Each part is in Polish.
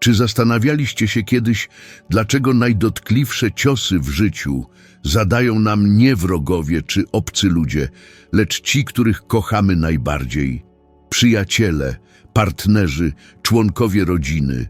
Czy zastanawialiście się kiedyś, dlaczego najdotkliwsze ciosy w życiu zadają nam nie wrogowie czy obcy ludzie, lecz ci, których kochamy najbardziej? Przyjaciele, partnerzy, członkowie rodziny.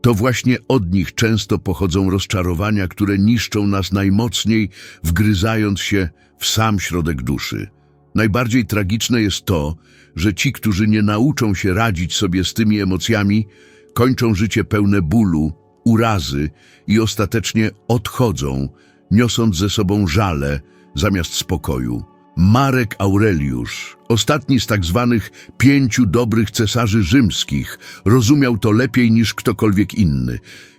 To właśnie od nich często pochodzą rozczarowania, które niszczą nas najmocniej, wgryzając się w sam środek duszy. Najbardziej tragiczne jest to, że ci, którzy nie nauczą się radzić sobie z tymi emocjami, kończą życie pełne bólu, urazy i ostatecznie odchodzą, niosąc ze sobą żale zamiast spokoju. Marek Aureliusz, ostatni z tak zwanych pięciu dobrych cesarzy rzymskich, rozumiał to lepiej niż ktokolwiek inny.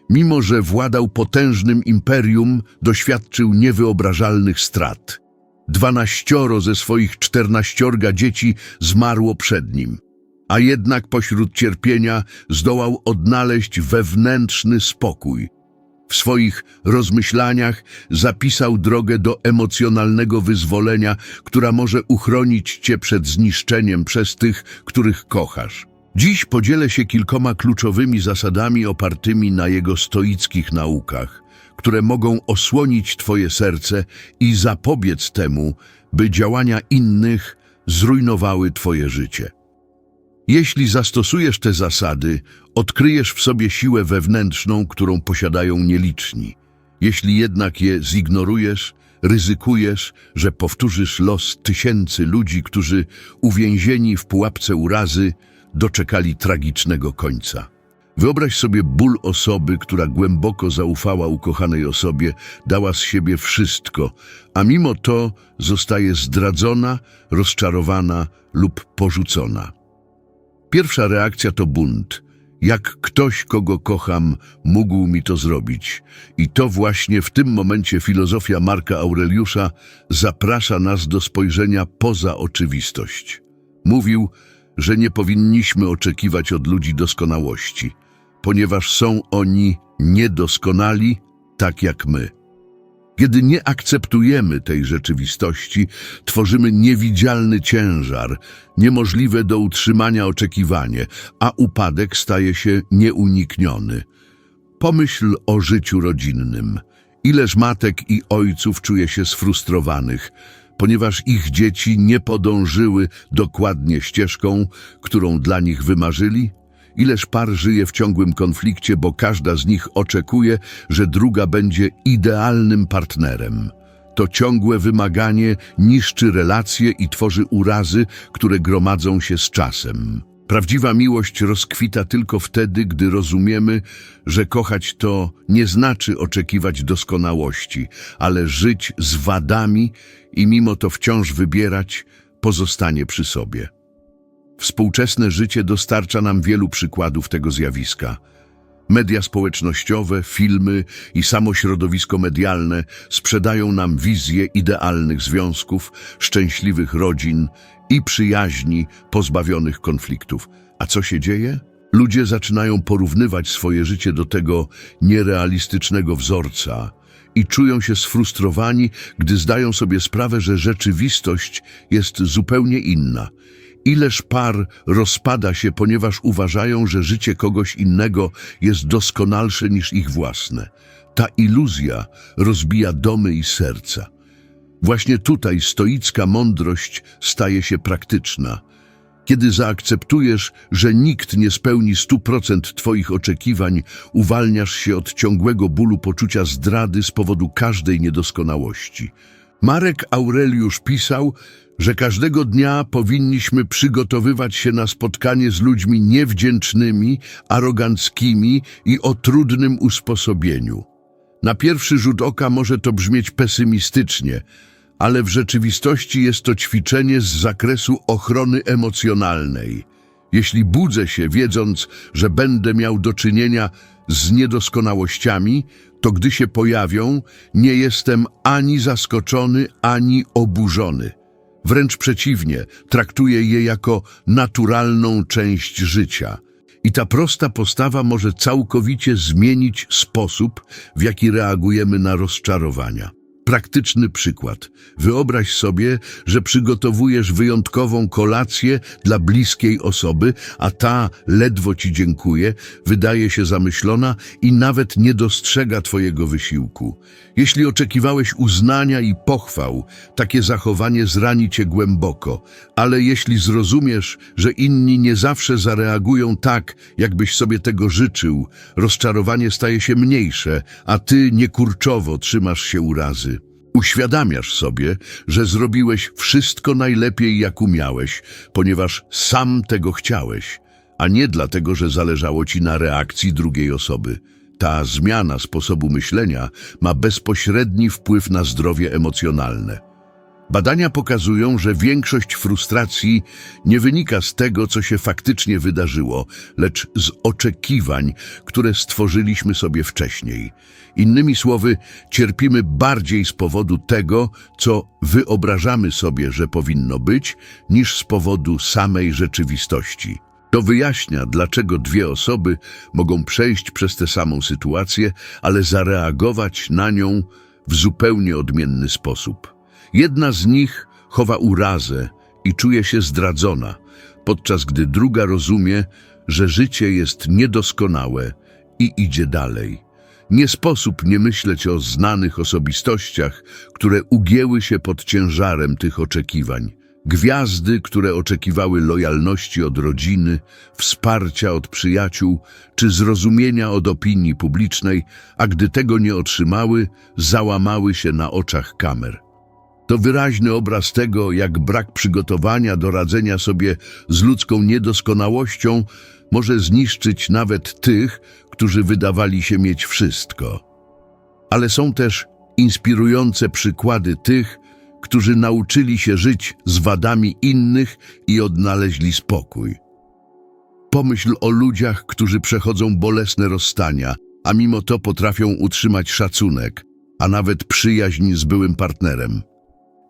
Mimo, że władał potężnym imperium, doświadczył niewyobrażalnych strat. Dwanaścioro ze swoich czternaściorga dzieci zmarło przed nim, a jednak pośród cierpienia zdołał odnaleźć wewnętrzny spokój. W swoich rozmyślaniach zapisał drogę do emocjonalnego wyzwolenia, która może uchronić cię przed zniszczeniem przez tych, których kochasz. Dziś podzielę się kilkoma kluczowymi zasadami opartymi na jego stoickich naukach, które mogą osłonić twoje serce i zapobiec temu, by działania innych zrujnowały twoje życie. Jeśli zastosujesz te zasady, odkryjesz w sobie siłę wewnętrzną, którą posiadają nieliczni. Jeśli jednak je zignorujesz, ryzykujesz, że powtórzysz los tysięcy ludzi, którzy uwięzieni w pułapce urazy doczekali tragicznego końca. Wyobraź sobie ból osoby, która głęboko zaufała ukochanej osobie, dała z siebie wszystko, a mimo to zostaje zdradzona, rozczarowana lub porzucona. Pierwsza reakcja to bunt. Jak ktoś, kogo kocham, mógł mi to zrobić? I to właśnie w tym momencie filozofia Marka Aureliusza zaprasza nas do spojrzenia poza oczywistość. Mówił, że nie powinniśmy oczekiwać od ludzi doskonałości, ponieważ są oni niedoskonali, tak jak my. Kiedy nie akceptujemy tej rzeczywistości, tworzymy niewidzialny ciężar, niemożliwe do utrzymania oczekiwanie, a upadek staje się nieunikniony. Pomyśl o życiu rodzinnym. Ileż matek i ojców czuje się sfrustrowanych, ponieważ ich dzieci nie podążyły dokładnie ścieżką, którą dla nich wymarzyli? Ileż par żyje w ciągłym konflikcie, bo każda z nich oczekuje, że druga będzie idealnym partnerem. To ciągłe wymaganie niszczy relacje i tworzy urazy, które gromadzą się z czasem. Prawdziwa miłość rozkwita tylko wtedy, gdy rozumiemy, że kochać to nie znaczy oczekiwać doskonałości, ale żyć z wadami i mimo to wciąż wybierać pozostanie przy sobie. Współczesne życie dostarcza nam wielu przykładów tego zjawiska. Media społecznościowe, filmy i samo środowisko medialne sprzedają nam wizję idealnych związków, szczęśliwych rodzin i przyjaźni pozbawionych konfliktów. A co się dzieje? Ludzie zaczynają porównywać swoje życie do tego nierealistycznego wzorca i czują się sfrustrowani, gdy zdają sobie sprawę, że rzeczywistość jest zupełnie inna. Ileż par rozpada się, ponieważ uważają, że życie kogoś innego jest doskonalsze niż ich własne. Ta iluzja rozbija domy i serca. Właśnie tutaj stoicka mądrość staje się praktyczna. Kiedy zaakceptujesz, że nikt nie spełni stu procent Twoich oczekiwań, uwalniasz się od ciągłego bólu poczucia zdrady z powodu każdej niedoskonałości. Marek Aureliusz pisał, że każdego dnia powinniśmy przygotowywać się na spotkanie z ludźmi niewdzięcznymi, aroganckimi i o trudnym usposobieniu. Na pierwszy rzut oka może to brzmieć pesymistycznie, ale w rzeczywistości jest to ćwiczenie z zakresu ochrony emocjonalnej. Jeśli budzę się wiedząc, że będę miał do czynienia z niedoskonałościami, to gdy się pojawią, nie jestem ani zaskoczony, ani oburzony. Wręcz przeciwnie, traktuję je jako naturalną część życia. I ta prosta postawa może całkowicie zmienić sposób, w jaki reagujemy na rozczarowania. Praktyczny przykład. Wyobraź sobie, że przygotowujesz wyjątkową kolację dla bliskiej osoby, a ta ledwo ci dziękuje, wydaje się zamyślona i nawet nie dostrzega twojego wysiłku. Jeśli oczekiwałeś uznania i pochwał, takie zachowanie zrani cię głęboko, ale jeśli zrozumiesz, że inni nie zawsze zareagują tak, jakbyś sobie tego życzył, rozczarowanie staje się mniejsze, a ty niekurczowo trzymasz się urazy. Uświadamiasz sobie, że zrobiłeś wszystko najlepiej, jak umiałeś, ponieważ sam tego chciałeś, a nie dlatego, że zależało ci na reakcji drugiej osoby. Ta zmiana sposobu myślenia ma bezpośredni wpływ na zdrowie emocjonalne. Badania pokazują, że większość frustracji nie wynika z tego, co się faktycznie wydarzyło, lecz z oczekiwań, które stworzyliśmy sobie wcześniej. Innymi słowy, cierpimy bardziej z powodu tego, co wyobrażamy sobie, że powinno być, niż z powodu samej rzeczywistości. To wyjaśnia, dlaczego dwie osoby mogą przejść przez tę samą sytuację, ale zareagować na nią w zupełnie odmienny sposób. Jedna z nich chowa urazę i czuje się zdradzona, podczas gdy druga rozumie, że życie jest niedoskonałe i idzie dalej. Nie sposób nie myśleć o znanych osobistościach, które ugięły się pod ciężarem tych oczekiwań. Gwiazdy, które oczekiwały lojalności od rodziny, wsparcia od przyjaciół czy zrozumienia od opinii publicznej, a gdy tego nie otrzymały, załamały się na oczach kamer. To wyraźny obraz tego, jak brak przygotowania do radzenia sobie z ludzką niedoskonałością może zniszczyć nawet tych, którzy wydawali się mieć wszystko. Ale są też inspirujące przykłady tych, którzy nauczyli się żyć z wadami innych i odnaleźli spokój. Pomyśl o ludziach, którzy przechodzą bolesne rozstania, a mimo to potrafią utrzymać szacunek, a nawet przyjaźń z byłym partnerem.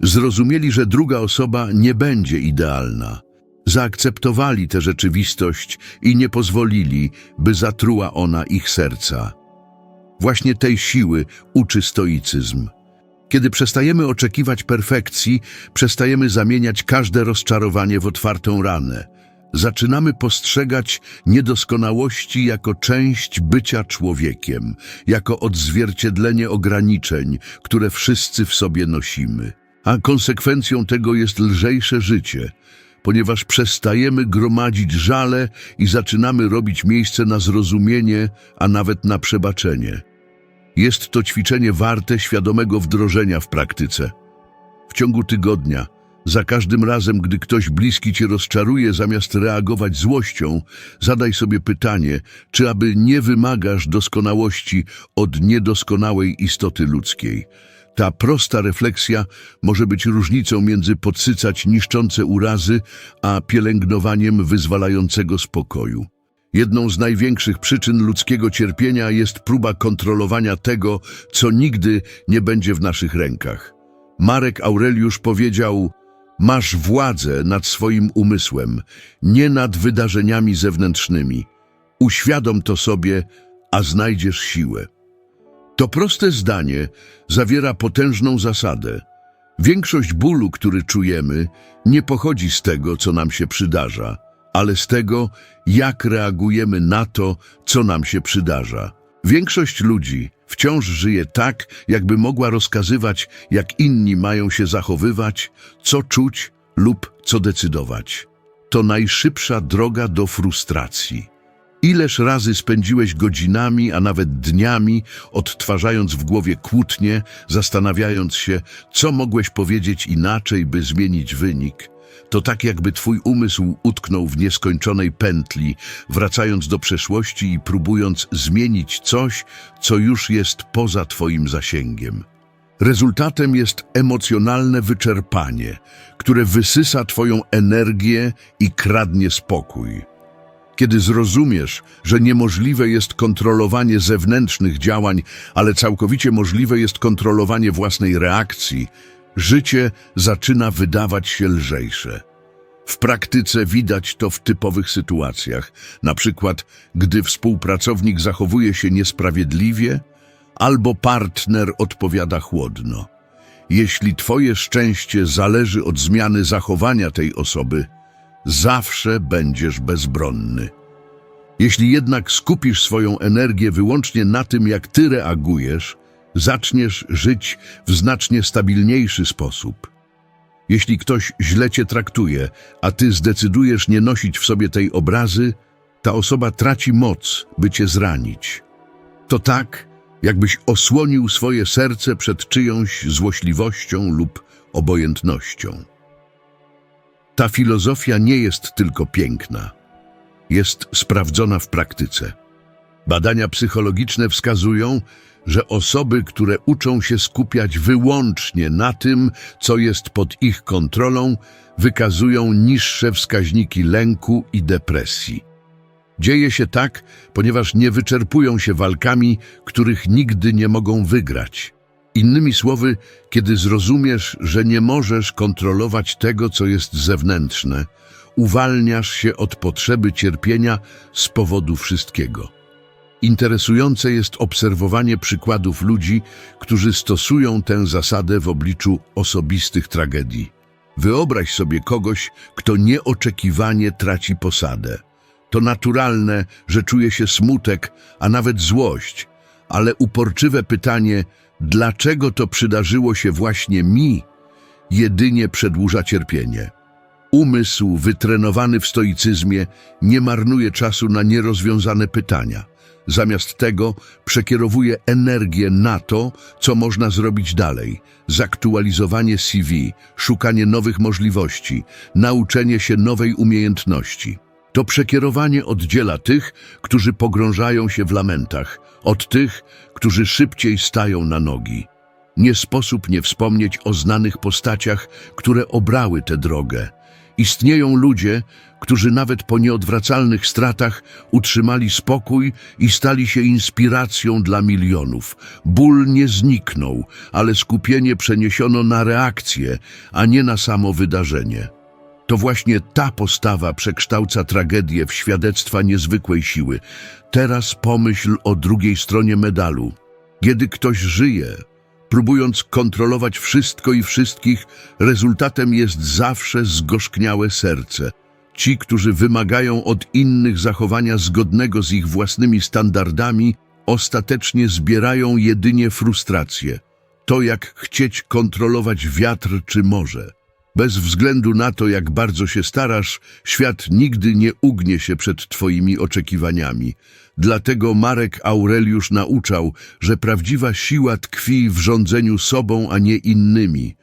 Zrozumieli, że druga osoba nie będzie idealna. Zaakceptowali tę rzeczywistość i nie pozwolili, by zatruła ona ich serca. Właśnie tej siły uczy stoicyzm. Kiedy przestajemy oczekiwać perfekcji, przestajemy zamieniać każde rozczarowanie w otwartą ranę. Zaczynamy postrzegać niedoskonałości jako część bycia człowiekiem, jako odzwierciedlenie ograniczeń, które wszyscy w sobie nosimy. A konsekwencją tego jest lżejsze życie, ponieważ przestajemy gromadzić żale i zaczynamy robić miejsce na zrozumienie, a nawet na przebaczenie. Jest to ćwiczenie warte świadomego wdrożenia w praktyce. W ciągu tygodnia, za każdym razem, gdy ktoś bliski cię rozczaruje, zamiast reagować złością, zadaj sobie pytanie, czy aby nie wymagasz doskonałości od niedoskonałej istoty ludzkiej. Ta prosta refleksja może być różnicą między podsycać niszczące urazy, a pielęgnowaniem wyzwalającego spokoju. Jedną z największych przyczyn ludzkiego cierpienia jest próba kontrolowania tego, co nigdy nie będzie w naszych rękach. Marek Aureliusz powiedział: Masz władzę nad swoim umysłem, nie nad wydarzeniami zewnętrznymi. Uświadom to sobie, a znajdziesz siłę. To proste zdanie zawiera potężną zasadę. Większość bólu, który czujemy, nie pochodzi z tego, co nam się przydarza, ale z tego, jak reagujemy na to, co nam się przydarza. Większość ludzi wciąż żyje tak, jakby mogła rozkazywać, jak inni mają się zachowywać, co czuć lub co decydować. To najszybsza droga do frustracji. Ileż razy spędziłeś godzinami, a nawet dniami, odtwarzając w głowie kłótnie, zastanawiając się, co mogłeś powiedzieć inaczej, by zmienić wynik? To tak, jakby twój umysł utknął w nieskończonej pętli, wracając do przeszłości i próbując zmienić coś, co już jest poza twoim zasięgiem. Rezultatem jest emocjonalne wyczerpanie, które wysysa twoją energię i kradnie spokój. Kiedy zrozumiesz, że niemożliwe jest kontrolowanie zewnętrznych działań, ale całkowicie możliwe jest kontrolowanie własnej reakcji, życie zaczyna wydawać się lżejsze. W praktyce widać to w typowych sytuacjach, na przykład gdy współpracownik zachowuje się niesprawiedliwie albo partner odpowiada chłodno. Jeśli twoje szczęście zależy od zmiany zachowania tej osoby, zawsze będziesz bezbronny. Jeśli jednak skupisz swoją energię wyłącznie na tym, jak ty reagujesz, zaczniesz żyć w znacznie stabilniejszy sposób. Jeśli ktoś źle cię traktuje, a ty zdecydujesz nie nosić w sobie tej obrazy, ta osoba traci moc, by cię zranić. To tak, jakbyś osłonił swoje serce przed czyjąś złośliwością lub obojętnością. Ta filozofia nie jest tylko piękna, jest sprawdzona w praktyce. Badania psychologiczne wskazują, że osoby, które uczą się skupiać wyłącznie na tym, co jest pod ich kontrolą, wykazują niższe wskaźniki lęku i depresji. Dzieje się tak, ponieważ nie wyczerpują się walkami, których nigdy nie mogą wygrać. Innymi słowy, kiedy zrozumiesz, że nie możesz kontrolować tego, co jest zewnętrzne, uwalniasz się od potrzeby cierpienia z powodu wszystkiego. Interesujące jest obserwowanie przykładów ludzi, którzy stosują tę zasadę w obliczu osobistych tragedii. Wyobraź sobie kogoś, kto nieoczekiwanie traci posadę. To naturalne, że czuje się smutek, a nawet złość, ale uporczywe pytanie, dlaczego to przydarzyło się właśnie mi, jedynie przedłuża cierpienie. Umysł wytrenowany w stoicyzmie nie marnuje czasu na nierozwiązane pytania. Zamiast tego przekierowuje energię na to, co można zrobić dalej. Zaktualizowanie CV, szukanie nowych możliwości, nauczenie się nowej umiejętności. To przekierowanie oddziela tych, którzy pogrążają się w lamentach, od tych, którzy szybciej stają na nogi. Nie sposób nie wspomnieć o znanych postaciach, które obrały tę drogę. Istnieją ludzie, którzy nawet po nieodwracalnych stratach utrzymali spokój i stali się inspiracją dla milionów. Ból nie zniknął, ale skupienie przeniesiono na reakcję, a nie na samo wydarzenie. To właśnie ta postawa przekształca tragedię w świadectwa niezwykłej siły. Teraz pomyśl o drugiej stronie medalu. Kiedy ktoś żyje, próbując kontrolować wszystko i wszystkich, rezultatem jest zawsze zgorzkniałe serce. Ci, którzy wymagają od innych zachowania zgodnego z ich własnymi standardami, ostatecznie zbierają jedynie frustrację. To jak chcieć kontrolować wiatr czy morze. Bez względu na to, jak bardzo się starasz, świat nigdy nie ugnie się przed Twoimi oczekiwaniami. Dlatego Marek Aureliusz nauczał, że prawdziwa siła tkwi w rządzeniu sobą, a nie innymi.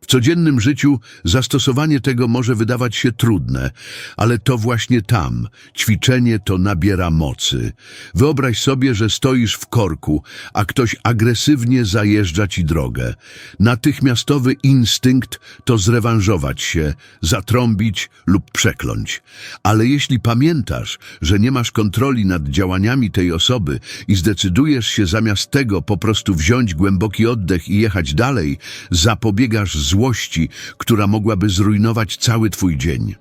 W codziennym życiu zastosowanie tego może wydawać się trudne, ale to właśnie tam ćwiczenie to nabiera mocy. Wyobraź sobie, że stoisz w korku, a ktoś agresywnie zajeżdża ci drogę. Natychmiastowy instynkt to zrewanżować się, zatrąbić lub przekląć. Ale jeśli pamiętasz, że nie masz kontroli nad działaniami tej osoby i zdecydujesz się zamiast tego po prostu wziąć głęboki oddech i jechać dalej, zapobiegasz złości, która mogłaby zrujnować cały twój dzień.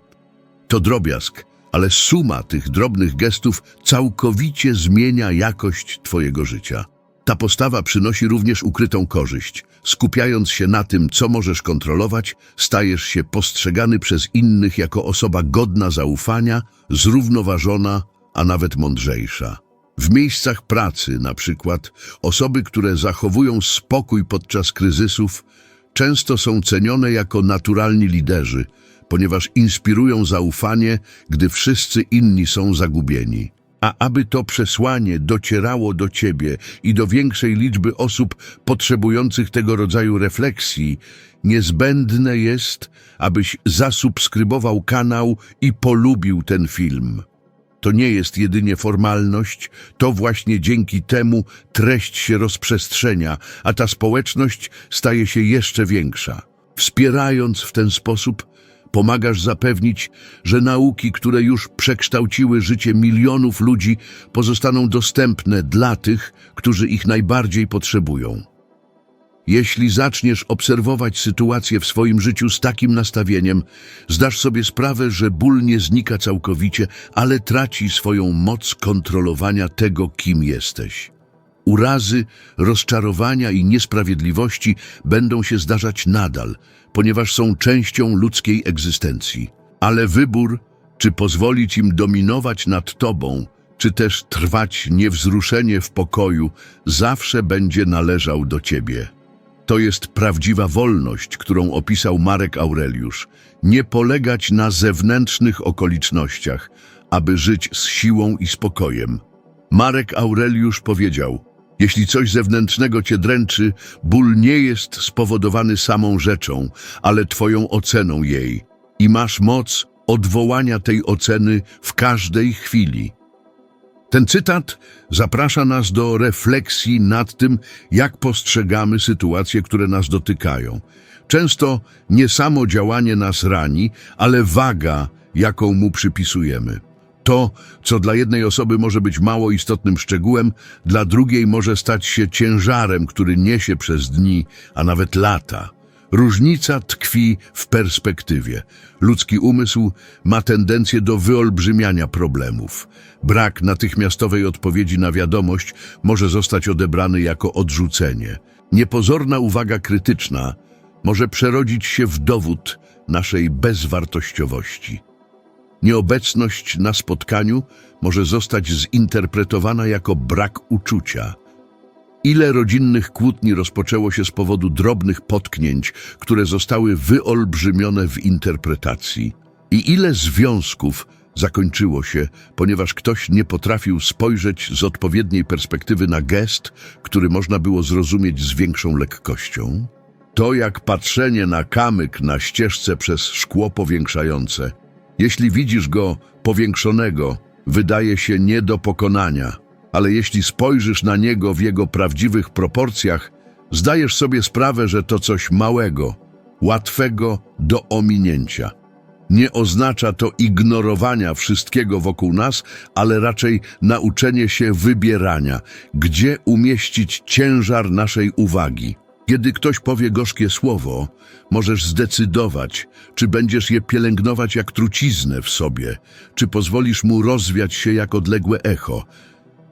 To drobiazg, ale suma tych drobnych gestów całkowicie zmienia jakość twojego życia. Ta postawa przynosi również ukrytą korzyść. Skupiając się na tym, co możesz kontrolować, stajesz się postrzegany przez innych jako osoba godna zaufania, zrównoważona, a nawet mądrzejsza. W miejscach pracy, na przykład, osoby, które zachowują spokój podczas kryzysów, często są cenione jako naturalni liderzy, ponieważ inspirują zaufanie, gdy wszyscy inni są zagubieni. A aby to przesłanie docierało do ciebie i do większej liczby osób potrzebujących tego rodzaju refleksji, niezbędne jest, abyś zasubskrybował kanał i polubił ten film. To nie jest jedynie formalność, to właśnie dzięki temu treść się rozprzestrzenia, a ta społeczność staje się jeszcze większa. Wspierając w ten sposób, pomagasz zapewnić, że nauki, które już przekształciły życie milionów ludzi, pozostaną dostępne dla tych, którzy ich najbardziej potrzebują. Jeśli zaczniesz obserwować sytuację w swoim życiu z takim nastawieniem, zdasz sobie sprawę, że ból nie znika całkowicie, ale traci swoją moc kontrolowania tego, kim jesteś. Urazy, rozczarowania i niesprawiedliwości będą się zdarzać nadal, ponieważ są częścią ludzkiej egzystencji. Ale wybór, czy pozwolić im dominować nad tobą, czy też trwać niewzruszenie w pokoju, zawsze będzie należał do ciebie. To jest prawdziwa wolność, którą opisał Marek Aureliusz. Nie polegać na zewnętrznych okolicznościach, aby żyć z siłą i spokojem. Marek Aureliusz powiedział: Jeśli coś zewnętrznego cię dręczy, ból nie jest spowodowany samą rzeczą, ale twoją oceną jej. I masz moc odwołania tej oceny w każdej chwili. Ten cytat zaprasza nas do refleksji nad tym, jak postrzegamy sytuacje, które nas dotykają. Często nie samo działanie nas rani, ale waga, jaką mu przypisujemy. To, co dla jednej osoby może być mało istotnym szczegółem, dla drugiej może stać się ciężarem, który niesie przez dni, a nawet lata. Różnica tkwi w perspektywie. Ludzki umysł ma tendencję do wyolbrzymiania problemów. Brak natychmiastowej odpowiedzi na wiadomość może zostać odebrany jako odrzucenie. Niepozorna uwaga krytyczna może przerodzić się w dowód naszej bezwartościowości. Nieobecność na spotkaniu może zostać zinterpretowana jako brak uczucia. Ile rodzinnych kłótni rozpoczęło się z powodu drobnych potknięć, które zostały wyolbrzymione w interpretacji? I ile związków zakończyło się, ponieważ ktoś nie potrafił spojrzeć z odpowiedniej perspektywy na gest, który można było zrozumieć z większą lekkością? To jak patrzenie na kamyk na ścieżce przez szkło powiększające. Jeśli widzisz go powiększonego, wydaje się nie do pokonania, ale jeśli spojrzysz na niego w jego prawdziwych proporcjach, zdajesz sobie sprawę, że to coś małego, łatwego do ominięcia. Nie oznacza to ignorowania wszystkiego wokół nas, ale raczej nauczenie się wybierania, gdzie umieścić ciężar naszej uwagi. Kiedy ktoś powie gorzkie słowo, możesz zdecydować, czy będziesz je pielęgnować jak truciznę w sobie, czy pozwolisz mu rozwiać się jak odległe echo.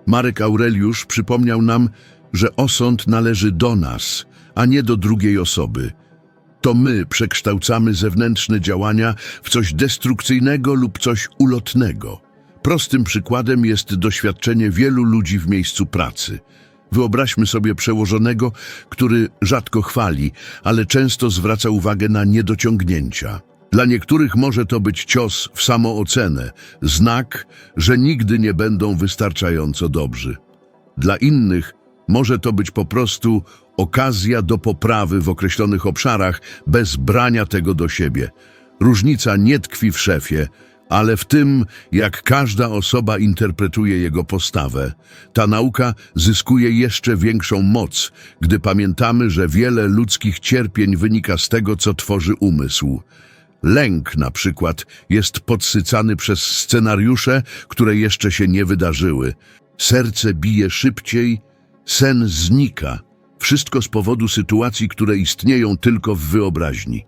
Marek Aureliusz przypomniał nam, że osąd należy do nas, a nie do drugiej osoby. To my przekształcamy zewnętrzne działania w coś destrukcyjnego lub coś ulotnego. Prostym przykładem jest doświadczenie wielu ludzi w miejscu pracy. Wyobraźmy sobie przełożonego, który rzadko chwali, ale często zwraca uwagę na niedociągnięcia. Dla niektórych może to być cios w samoocenę, znak, że nigdy nie będą wystarczająco dobrzy. Dla innych może to być po prostu okazja do poprawy w określonych obszarach bez brania tego do siebie. Różnica nie tkwi w szefie, ale w tym, jak każda osoba interpretuje jego postawę. Ta nauka zyskuje jeszcze większą moc, gdy pamiętamy, że wiele ludzkich cierpień wynika z tego, co tworzy umysł. Lęk na przykład jest podsycany przez scenariusze, które jeszcze się nie wydarzyły. Serce bije szybciej, sen znika. Wszystko z powodu sytuacji, które istnieją tylko w wyobraźni.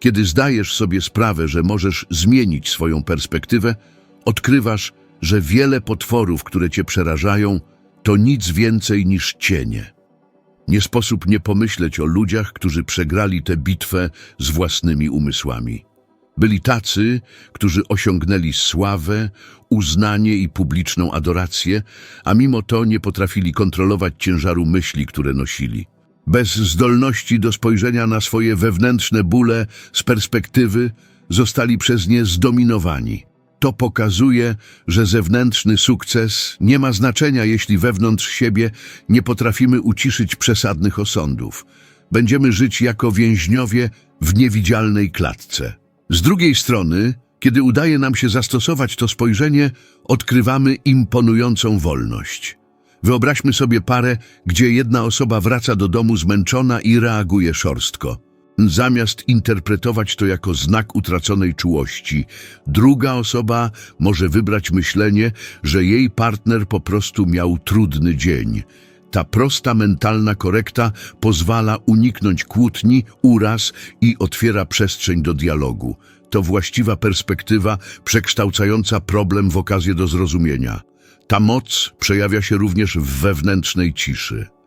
Kiedy zdajesz sobie sprawę, że możesz zmienić swoją perspektywę, odkrywasz, że wiele potworów, które cię przerażają, to nic więcej niż cienie. Nie sposób nie pomyśleć o ludziach, którzy przegrali tę bitwę z własnymi umysłami. Byli tacy, którzy osiągnęli sławę, uznanie i publiczną adorację, a mimo to nie potrafili kontrolować ciężaru myśli, które nosili. Bez zdolności do spojrzenia na swoje wewnętrzne bóle z perspektywy zostali przez nie zdominowani. To pokazuje, że zewnętrzny sukces nie ma znaczenia, jeśli wewnątrz siebie nie potrafimy uciszyć przesadnych osądów. Będziemy żyć jako więźniowie w niewidzialnej klatce. Z drugiej strony, kiedy udaje nam się zastosować to spojrzenie, odkrywamy imponującą wolność. Wyobraźmy sobie parę, gdzie jedna osoba wraca do domu zmęczona i reaguje szorstko. Zamiast interpretować to jako znak utraconej czułości, druga osoba może wybrać myślenie, że jej partner po prostu miał trudny dzień. Ta prosta mentalna korekta pozwala uniknąć kłótni, uraz i otwiera przestrzeń do dialogu. To właściwa perspektywa przekształcająca problem w okazję do zrozumienia. Ta moc przejawia się również w wewnętrznej ciszy.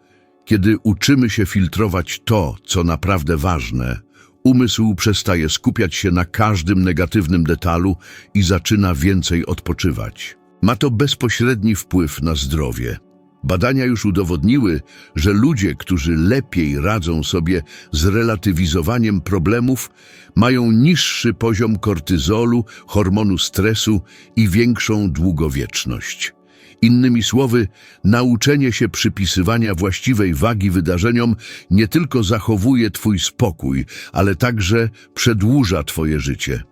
Kiedy uczymy się filtrować to, co naprawdę ważne, umysł przestaje skupiać się na każdym negatywnym detalu i zaczyna więcej odpoczywać. Ma to bezpośredni wpływ na zdrowie. Badania już udowodniły, że ludzie, którzy lepiej radzą sobie z relatywizowaniem problemów, mają niższy poziom kortyzolu, hormonu stresu i większą długowieczność. Innymi słowy, nauczenie się przypisywania właściwej wagi wydarzeniom nie tylko zachowuje Twój spokój, ale także przedłuża Twoje życie.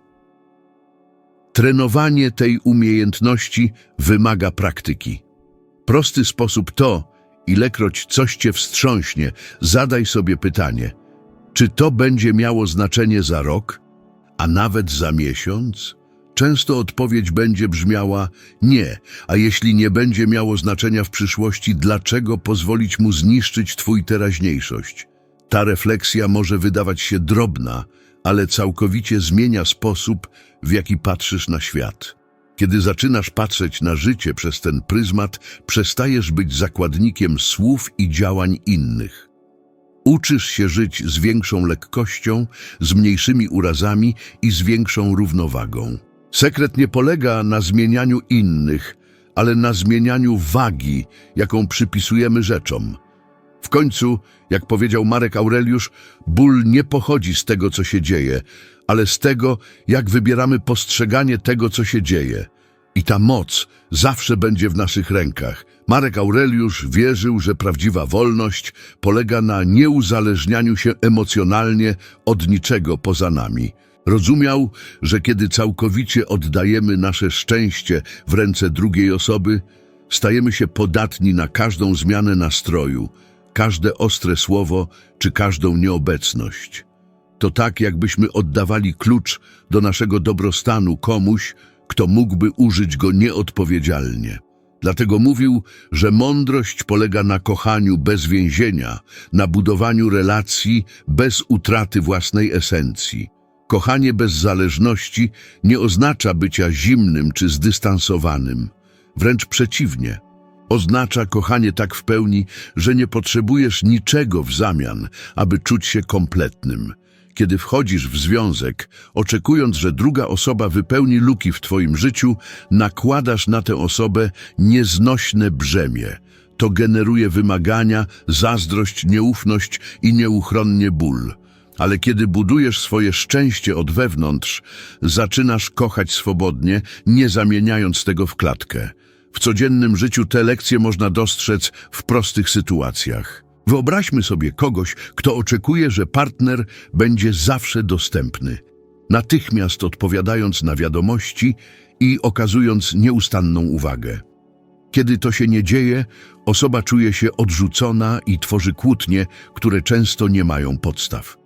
Trenowanie tej umiejętności wymaga praktyki. Prosty sposób to, ilekroć coś Cię wstrząśnie, zadaj sobie pytanie, czy to będzie miało znaczenie za rok, a nawet za miesiąc? Często odpowiedź będzie brzmiała nie, a jeśli nie będzie miało znaczenia w przyszłości, dlaczego pozwolić mu zniszczyć Twój teraźniejszość? Ta refleksja może wydawać się drobna, ale całkowicie zmienia sposób, w jaki patrzysz na świat. Kiedy zaczynasz patrzeć na życie przez ten pryzmat, przestajesz być zakładnikiem słów i działań innych. Uczysz się żyć z większą lekkością, z mniejszymi urazami i z większą równowagą. Sekret nie polega na zmienianiu innych, ale na zmienianiu wagi, jaką przypisujemy rzeczom. W końcu, jak powiedział Marek Aureliusz, ból nie pochodzi z tego, co się dzieje, ale z tego, jak wybieramy postrzeganie tego, co się dzieje. I ta moc zawsze będzie w naszych rękach. Marek Aureliusz wierzył, że prawdziwa wolność polega na nieuzależnianiu się emocjonalnie od niczego poza nami. Rozumiał, że kiedy całkowicie oddajemy nasze szczęście w ręce drugiej osoby, stajemy się podatni na każdą zmianę nastroju, każde ostre słowo czy każdą nieobecność. To tak, jakbyśmy oddawali klucz do naszego dobrostanu komuś, kto mógłby użyć go nieodpowiedzialnie. Dlatego mówił, że mądrość polega na kochaniu bez więzienia, na budowaniu relacji bez utraty własnej esencji. Kochanie bez zależności nie oznacza bycia zimnym czy zdystansowanym. Wręcz przeciwnie. Oznacza kochanie tak w pełni, że nie potrzebujesz niczego w zamian, aby czuć się kompletnym. Kiedy wchodzisz w związek, oczekując, że druga osoba wypełni luki w twoim życiu, nakładasz na tę osobę nieznośne brzemię. To generuje wymagania, zazdrość, nieufność i nieuchronnie ból. Ale kiedy budujesz swoje szczęście od wewnątrz, zaczynasz kochać swobodnie, nie zamieniając tego w klatkę. W codziennym życiu te lekcje można dostrzec w prostych sytuacjach. Wyobraźmy sobie kogoś, kto oczekuje, że partner będzie zawsze dostępny, natychmiast odpowiadając na wiadomości i okazując nieustanną uwagę. Kiedy to się nie dzieje, osoba czuje się odrzucona i tworzy kłótnie, które często nie mają podstaw.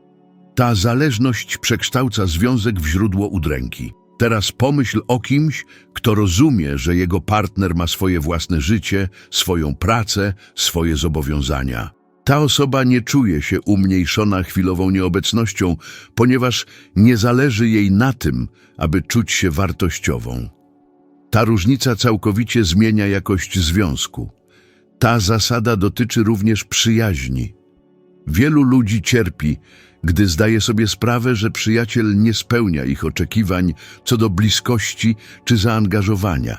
Ta zależność przekształca związek w źródło udręki. Teraz pomyśl o kimś, kto rozumie, że jego partner ma swoje własne życie, swoją pracę, swoje zobowiązania. Ta osoba nie czuje się umniejszona chwilową nieobecnością, ponieważ nie zależy jej na tym, aby czuć się wartościową. Ta różnica całkowicie zmienia jakość związku. Ta zasada dotyczy również przyjaźni. Wielu ludzi cierpi, gdy zdaje sobie sprawę, że przyjaciel nie spełnia ich oczekiwań co do bliskości czy zaangażowania.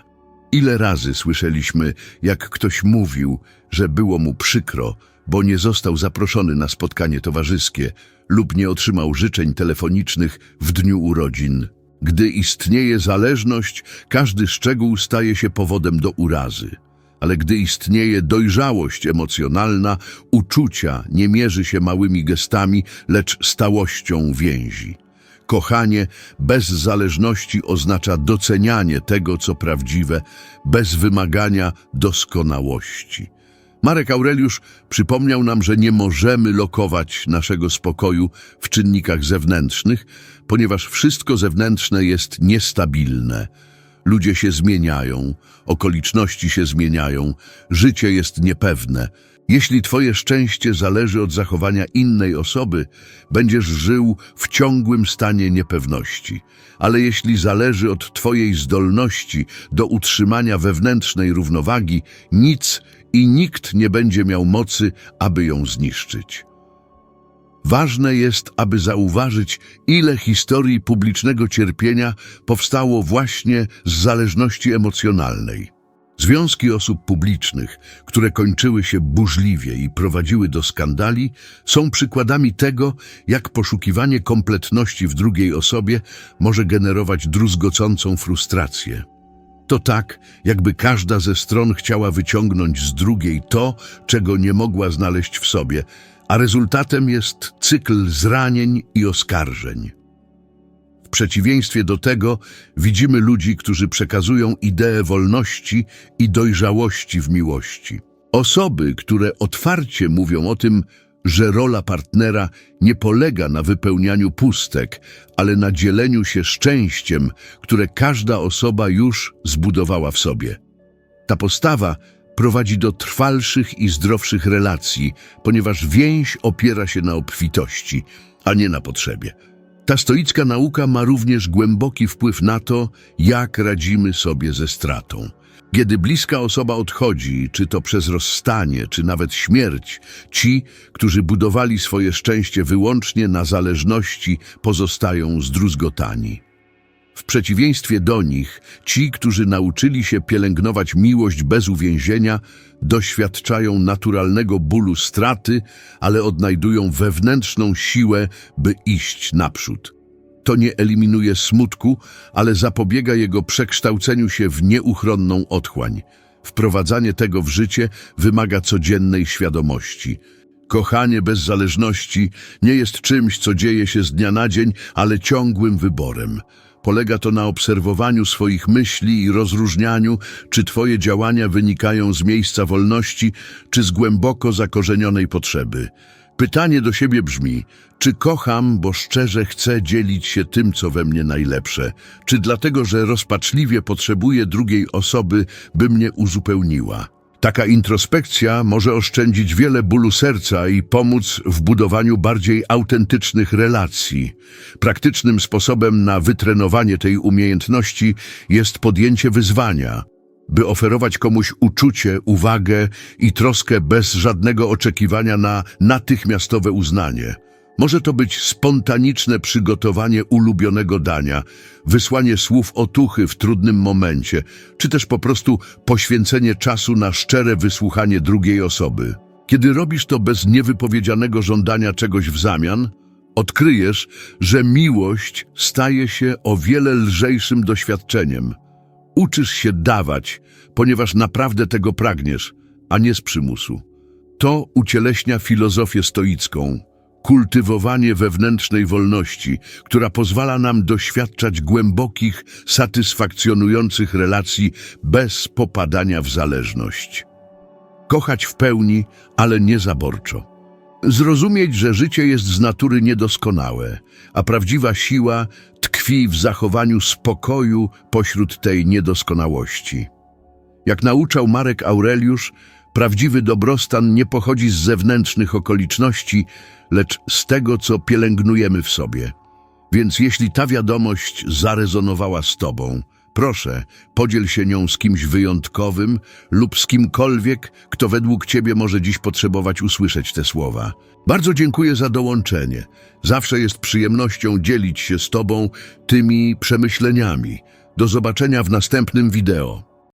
Ile razy słyszeliśmy, jak ktoś mówił, że było mu przykro, bo nie został zaproszony na spotkanie towarzyskie lub nie otrzymał życzeń telefonicznych w dniu urodzin. Gdy istnieje zależność, każdy szczegół staje się powodem do urazy. Ale gdy istnieje dojrzałość emocjonalna, uczucia nie mierzy się małymi gestami, lecz stałością więzi. Kochanie bez zależności oznacza docenianie tego, co prawdziwe, bez wymagania doskonałości. Marek Aureliusz przypomniał nam, że nie możemy lokować naszego spokoju w czynnikach zewnętrznych, ponieważ wszystko zewnętrzne jest niestabilne. Ludzie się zmieniają, okoliczności się zmieniają, życie jest niepewne. Jeśli twoje szczęście zależy od zachowania innej osoby, będziesz żył w ciągłym stanie niepewności. Ale jeśli zależy od twojej zdolności do utrzymania wewnętrznej równowagi, nic i nikt nie będzie miał mocy, aby ją zniszczyć. Ważne jest, aby zauważyć, ile historii publicznego cierpienia powstało właśnie z zależności emocjonalnej. Związki osób publicznych, które kończyły się burzliwie i prowadziły do skandali, są przykładami tego, jak poszukiwanie kompletności w drugiej osobie może generować druzgocącą frustrację. To tak, jakby każda ze stron chciała wyciągnąć z drugiej to, czego nie mogła znaleźć w sobie, a rezultatem jest cykl zranień i oskarżeń. W przeciwieństwie do tego widzimy ludzi, którzy przekazują ideę wolności i dojrzałości w miłości. Osoby, które otwarcie mówią o tym, że rola partnera nie polega na wypełnianiu pustek, ale na dzieleniu się szczęściem, które każda osoba już zbudowała w sobie. Ta postawa prowadzi do trwalszych i zdrowszych relacji, ponieważ więź opiera się na obfitości, a nie na potrzebie. Ta stoicka nauka ma również głęboki wpływ na to, jak radzimy sobie ze stratą. Kiedy bliska osoba odchodzi, czy to przez rozstanie, czy nawet śmierć, ci, którzy budowali swoje szczęście wyłącznie na zależności, pozostają zdruzgotani. W przeciwieństwie do nich, ci, którzy nauczyli się pielęgnować miłość bez uwięzienia, doświadczają naturalnego bólu straty, ale odnajdują wewnętrzną siłę, by iść naprzód. To nie eliminuje smutku, ale zapobiega jego przekształceniu się w nieuchronną otchłań. Wprowadzanie tego w życie wymaga codziennej świadomości. Kochanie bez zależności nie jest czymś, co dzieje się z dnia na dzień, ale ciągłym wyborem. Polega to na obserwowaniu swoich myśli i rozróżnianiu, czy twoje działania wynikają z miejsca wolności, czy z głęboko zakorzenionej potrzeby. Pytanie do siebie brzmi, czy kocham, bo szczerze chcę dzielić się tym, co we mnie najlepsze, czy dlatego, że rozpaczliwie potrzebuję drugiej osoby, by mnie uzupełniła. Taka introspekcja może oszczędzić wiele bólu serca i pomóc w budowaniu bardziej autentycznych relacji. Praktycznym sposobem na wytrenowanie tej umiejętności jest podjęcie wyzwania, by oferować komuś uczucie, uwagę i troskę bez żadnego oczekiwania na natychmiastowe uznanie. Może to być spontaniczne przygotowanie ulubionego dania, wysłanie słów otuchy w trudnym momencie, czy też po prostu poświęcenie czasu na szczere wysłuchanie drugiej osoby. Kiedy robisz to bez niewypowiedzianego żądania czegoś w zamian, odkryjesz, że miłość staje się o wiele lżejszym doświadczeniem. Uczysz się dawać, ponieważ naprawdę tego pragniesz, a nie z przymusu. To ucieleśnia filozofię stoicką, kultywowanie wewnętrznej wolności, która pozwala nam doświadczać głębokich, satysfakcjonujących relacji bez popadania w zależność. Kochać w pełni, ale nie zaborczo. Zrozumieć, że życie jest z natury niedoskonałe, a prawdziwa siła tkwi w zachowaniu spokoju pośród tej niedoskonałości. Jak nauczał Marek Aureliusz, prawdziwy dobrostan nie pochodzi z zewnętrznych okoliczności, lecz z tego, co pielęgnujemy w sobie. Więc jeśli ta wiadomość zarezonowała z Tobą, proszę, podziel się nią z kimś wyjątkowym lub z kimkolwiek, kto według Ciebie może dziś potrzebować usłyszeć te słowa. Bardzo dziękuję za dołączenie. Zawsze jest przyjemnością dzielić się z Tobą tymi przemyśleniami. Do zobaczenia w następnym wideo.